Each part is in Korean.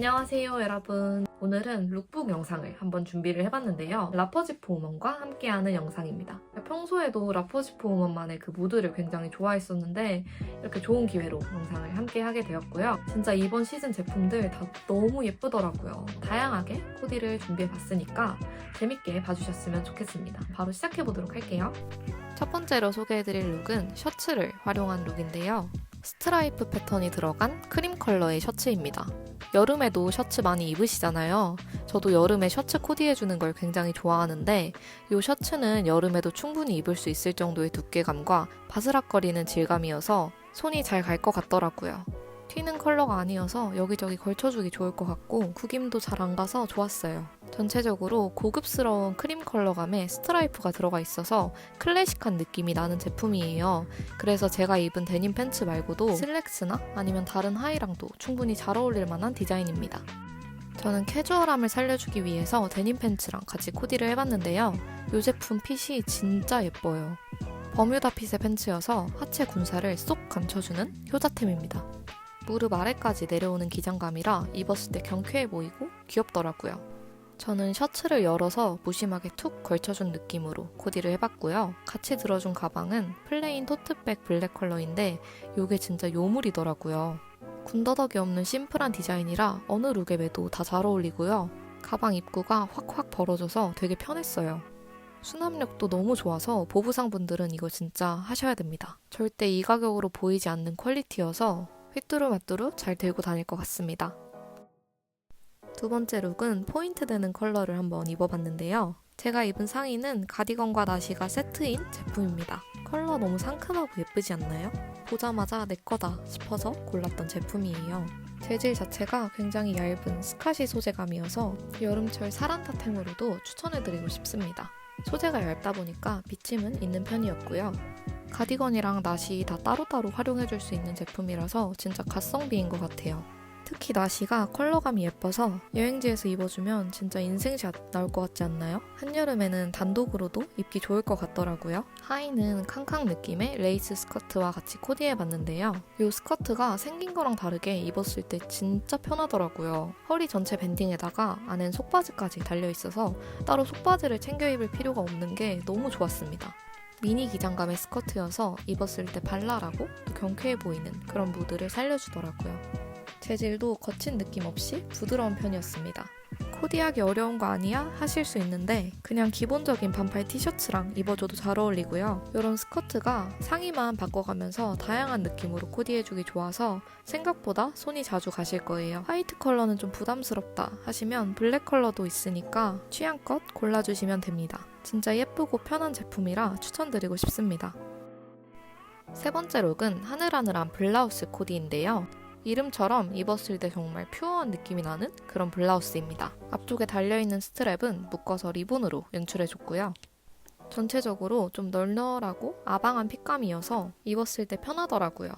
안녕하세요 여러분. 오늘은 룩북 영상을 한번 준비를 해봤는데요. 라퍼지프 우먼과 함께하는 영상입니다. 평소에도 라퍼지프 우먼만의 그 무드를 굉장히 좋아했었는데 이렇게 좋은 기회로 영상을 함께 하게 되었고요. 진짜 이번 시즌 제품들 다 너무 예쁘더라고요. 다양하게 코디를 준비해봤으니까 재밌게 봐주셨으면 좋겠습니다. 바로 시작해보도록 할게요. 첫 번째로 소개해드릴 룩은 셔츠를 활용한 룩인데요. 스트라이프 패턴이 들어간 크림 컬러의 셔츠입니다. 여름에도 셔츠 많이 입으시잖아요. 저도 여름에 셔츠 코디해주는 걸 굉장히 좋아하는데 이 셔츠는 여름에도 충분히 입을 수 있을 정도의 두께감과 바스락거리는 질감이어서 손이 잘 갈 것 같더라고요. 튀는 컬러가 아니어서 여기저기 걸쳐주기 좋을 것 같고 구김도 잘 안 가서 좋았어요. 전체적으로 고급스러운 크림 컬러감에 스트라이프가 들어가 있어서 클래식한 느낌이 나는 제품이에요. 그래서 제가 입은 데님 팬츠 말고도 슬랙스나 아니면 다른 하의랑도 충분히 잘 어울릴 만한 디자인입니다. 저는 캐주얼함을 살려주기 위해서 데님 팬츠랑 같이 코디를 해봤는데요. 이 제품 핏이 진짜 예뻐요. 버뮤다 핏의 팬츠여서 하체 군살을 쏙 감춰주는 효자템입니다. 무릎 아래까지 내려오는 기장감이라 입었을 때 경쾌해 보이고 귀엽더라고요. 저는 셔츠를 열어서 무심하게 툭 걸쳐준 느낌으로 코디를 해봤고요. 같이 들어준 가방은 플레인 토트백 블랙 컬러인데 이게 진짜 요물이더라고요. 군더더기 없는 심플한 디자인이라 어느 룩에 매도 다 잘 어울리고요. 가방 입구가 확확 벌어져서 되게 편했어요. 수납력도 너무 좋아서 보부상분들은 이거 진짜 하셔야 됩니다. 절대 이 가격으로 보이지 않는 퀄리티여서 휘뚜루마뚜루 잘 들고 다닐 것 같습니다. 두 번째 룩은 포인트 되는 컬러를 한번 입어봤는데요. 제가 입은 상의는 가디건과 나시가 세트인 제품입니다. 컬러 너무 상큼하고 예쁘지 않나요? 보자마자 내 거다 싶어서 골랐던 제품이에요. 재질 자체가 굉장히 얇은 스카시 소재감이어서 여름철 사란타템으로도 추천해드리고 싶습니다. 소재가 얇다 보니까 비침은 있는 편이었고요. 가디건이랑 나시 다 따로따로 활용해줄 수 있는 제품이라서 진짜 가성비인 것 같아요. 특히 나시가 컬러감이 예뻐서 여행지에서 입어주면 진짜 인생샷 나올 것 같지 않나요? 한여름에는 단독으로도 입기 좋을 것 같더라고요. 하의는 캉캉 느낌의 레이스 스커트와 같이 코디해봤는데요. 이 스커트가 생긴 거랑 다르게 입었을 때 진짜 편하더라고요. 허리 전체 밴딩에다가 안엔 속바지까지 달려있어서 따로 속바지를 챙겨 입을 필요가 없는 게 너무 좋았습니다. 미니 기장감의 스커트여서 입었을 때 발랄하고 또 경쾌해 보이는 그런 무드를 살려주더라고요. 재질도 거친 느낌 없이 부드러운 편이었습니다. 코디하기 어려운 거 아니야? 하실 수 있는데 그냥 기본적인 반팔 티셔츠랑 입어줘도 잘 어울리고요. 이런 스커트가 상의만 바꿔가면서 다양한 느낌으로 코디해주기 좋아서 생각보다 손이 자주 가실 거예요. 화이트 컬러는 좀 부담스럽다 하시면 블랙 컬러도 있으니까 취향껏 골라주시면 됩니다. 진짜 예쁘고 편한 제품이라 추천드리고 싶습니다. 세 번째 룩은 하늘하늘한 블라우스 코디인데요. 이름처럼 입었을 때 정말 퓨어한 느낌이 나는 그런 블라우스입니다. 앞쪽에 달려있는 스트랩은 묶어서 리본으로 연출해줬고요. 전체적으로 좀 널널하고 아방한 핏감이어서 입었을 때 편하더라고요.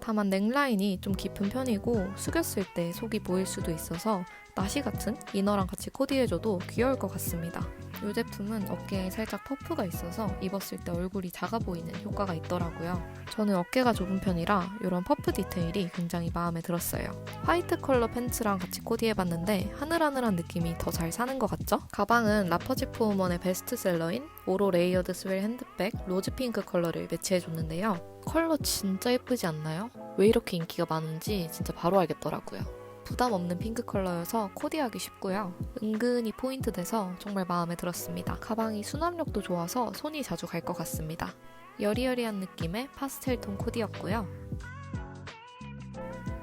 다만 넥라인이 좀 깊은 편이고 숙였을 때 속이 보일 수도 있어서 나시 같은 이너랑 같이 코디해줘도 귀여울 것 같습니다. 이 제품은 어깨에 살짝 퍼프가 있어서 입었을 때 얼굴이 작아 보이는 효과가 있더라고요. 저는 어깨가 좁은 편이라 이런 퍼프 디테일이 굉장히 마음에 들었어요. 화이트 컬러 팬츠랑 같이 코디해봤는데 하늘하늘한 느낌이 더 잘 사는 것 같죠? 가방은 라퍼지프 우먼의 베스트셀러인 오로 레이어드 스웰 핸드백 로즈 핑크 컬러를 매치해줬는데요. 컬러 진짜 예쁘지 않나요? 왜 이렇게 인기가 많은지 진짜 바로 알겠더라고요. 부담 없는 핑크 컬러여서 코디하기 쉽고요. 은근히 포인트 돼서 정말 마음에 들었습니다. 가방이 수납력도 좋아서 손이 자주 갈 것 같습니다. 여리여리한 느낌의 파스텔 톤 코디였고요.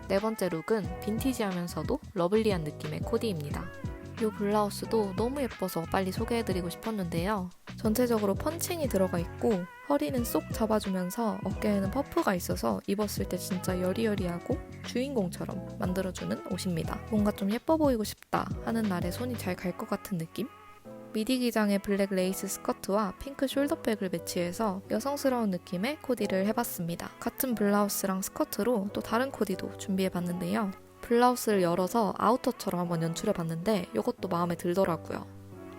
네 번째 룩은 빈티지하면서도 러블리한 느낌의 코디입니다. 이 블라우스도 너무 예뻐서 빨리 소개해드리고 싶었는데요. 전체적으로 펀칭이 들어가 있고 허리는 쏙 잡아주면서 어깨에는 퍼프가 있어서 입었을 때 진짜 여리여리하고 주인공처럼 만들어주는 옷입니다. 뭔가 좀 예뻐 보이고 싶다 하는 날에 손이 잘 갈 것 같은 느낌? 미디 기장의 블랙 레이스 스커트와 핑크 숄더백을 매치해서 여성스러운 느낌의 코디를 해봤습니다. 같은 블라우스랑 스커트로 또 다른 코디도 준비해봤는데요. 블라우스를 열어서 아우터처럼 한번 연출해 봤는데 이것도 마음에 들더라고요.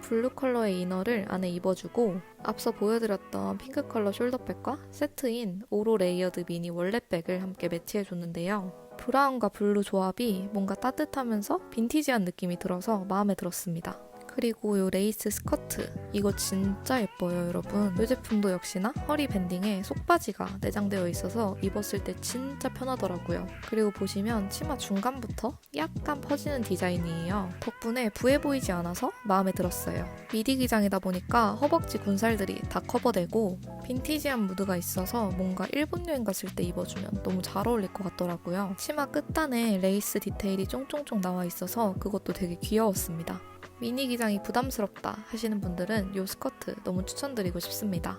블루 컬러의 이너를 안에 입어주고 앞서 보여드렸던 핑크 컬러 숄더백과 세트인 오로 레이어드 미니 원let백을 함께 매치해 줬는데요. 브라운과 블루 조합이 뭔가 따뜻하면서 빈티지한 느낌이 들어서 마음에 들었습니다. 그리고 이 레이스 스커트. 이거 진짜 예뻐요 여러분. 이 제품도 역시나 허리 밴딩에 속바지가 내장되어 있어서 입었을 때 진짜 편하더라고요. 그리고 보시면 치마 중간부터 약간 퍼지는 디자인이에요. 덕분에 부해 보이지 않아서 마음에 들었어요. 미디 기장이다 보니까 허벅지 군살들이 다 커버되고 빈티지한 무드가 있어서 뭔가 일본 여행 갔을 때 입어주면 너무 잘 어울릴 것 같더라고요. 치마 끝단에 레이스 디테일이 쫑쫑쫑 나와 있어서 그것도 되게 귀여웠습니다 미니 기장이 부담스럽다 하시는 분들은 이 스커트 너무 추천드리고 싶습니다.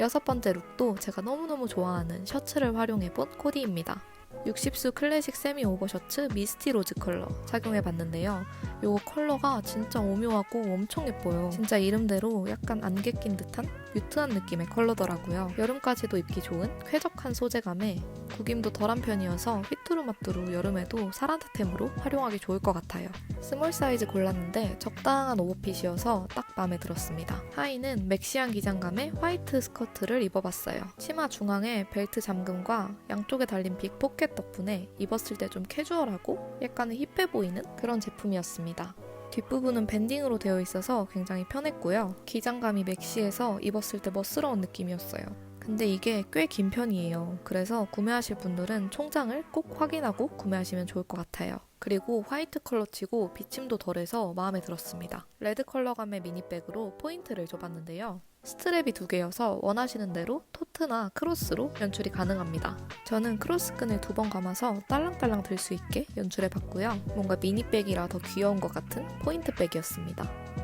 여섯 번째 룩도 제가 너무너무 좋아하는 셔츠를 활용해본 코디입니다. 60수 클래식 세미 오버 셔츠 미스티 로즈 컬러 착용해봤는데요. 이 컬러가 진짜 오묘하고 엄청 예뻐요. 진짜 이름대로 약간 안개 낀 듯한 뮤트한 느낌의 컬러더라고요. 여름까지도 입기 좋은 쾌적한 소재감에 구김도 덜한 편이어서 휘뚜루마뚜루 여름에도 사란타템으로 활용하기 좋을 것 같아요. 스몰 사이즈 골랐는데 적당한 오버핏이어서 딱 마음에 들었습니다. 하의는 맥시한 기장감의 화이트 스커트를 입어봤어요. 치마 중앙에 벨트 잠금과 양쪽에 달린 빅 포켓 덕분에 입었을 때 좀 캐주얼하고 약간 힙해 보이는 그런 제품이었습니다. 뒷부분은 밴딩으로 되어 있어서 굉장히 편했고요. 기장감이 맥시해서 입었을 때 멋스러운 느낌이었어요. 근데 이게 꽤 긴 편이에요. 그래서 구매하실 분들은 총장을 꼭 확인하고 구매하시면 좋을 것 같아요. 그리고 화이트 컬러치고 비침도 덜해서 마음에 들었습니다. 레드 컬러감의 미니백으로 포인트를 줘봤는데요. 스트랩이 두 개여서 원하시는 대로 토트나 크로스로 연출이 가능합니다. 저는 크로스끈을 두 번 감아서 딸랑딸랑 들 수 있게 연출해봤고요. 뭔가 미니백이라 더 귀여운 것 같은 포인트백이었습니다.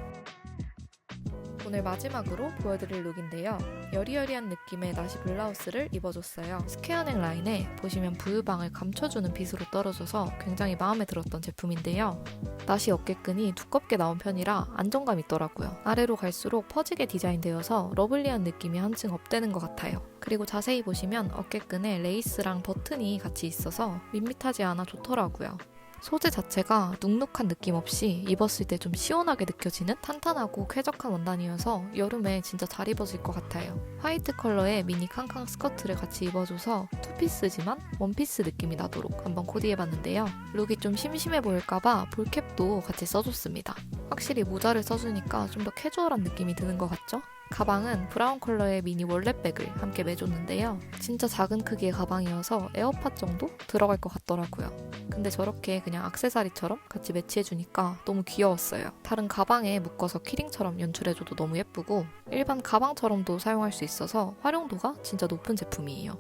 오늘 마지막으로 보여드릴 룩인데요. 여리여리한 느낌의 나시 블라우스를 입어줬어요. 스퀘어넥 라인에 보시면 부유방을 감춰주는 빗으로 떨어져서 굉장히 마음에 들었던 제품인데요. 나시 어깨끈이 두껍게 나온 편이라 안정감 있더라고요. 아래로 갈수록 퍼지게 디자인되어서 러블리한 느낌이 한층 업되는 것 같아요. 그리고 자세히 보시면 어깨끈에 레이스랑 버튼이 같이 있어서 밋밋하지 않아 좋더라고요. 소재 자체가 눅눅한 느낌 없이 입었을 때 좀 시원하게 느껴지는 탄탄하고 쾌적한 원단이어서 여름에 진짜 잘 입어질 것 같아요. 화이트 컬러의 미니 캉캉 스커트를 같이 입어줘서 투피스지만 원피스 느낌이 나도록 한번 코디해봤는데요. 룩이 좀 심심해 보일까봐 볼캡도 같이 써줬습니다. 확실히 모자를 써주니까 좀 더 캐주얼한 느낌이 드는 것 같죠? 가방은 브라운 컬러의 미니 월렛백을 함께 매줬는데요. 진짜 작은 크기의 가방이어서 에어팟 정도 들어갈 것 같더라고요. 근데 저렇게 그냥 악세사리처럼 같이 매치해주니까 너무 귀여웠어요. 다른 가방에 묶어서 키링처럼 연출해줘도 너무 예쁘고 일반 가방처럼도 사용할 수 있어서 활용도가 진짜 높은 제품이에요.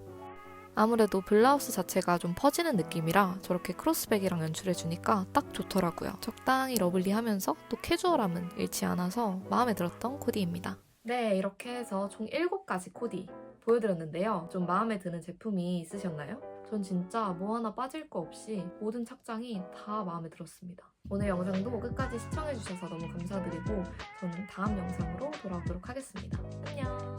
아무래도 블라우스 자체가 좀 퍼지는 느낌이라 저렇게 크로스백이랑 연출해주니까 딱 좋더라고요. 적당히 러블리하면서 또 캐주얼함은 잃지 않아서 마음에 들었던 코디입니다. 네, 이렇게 해서 총 7가지 코디 보여드렸는데요. 좀 마음에 드는 제품이 있으셨나요? 전 진짜 뭐 하나 빠질 거 없이 모든 착장이 다 마음에 들었습니다. 오늘 영상도 끝까지 시청해주셔서 너무 감사드리고 저는 다음 영상으로 돌아오도록 하겠습니다. 안녕!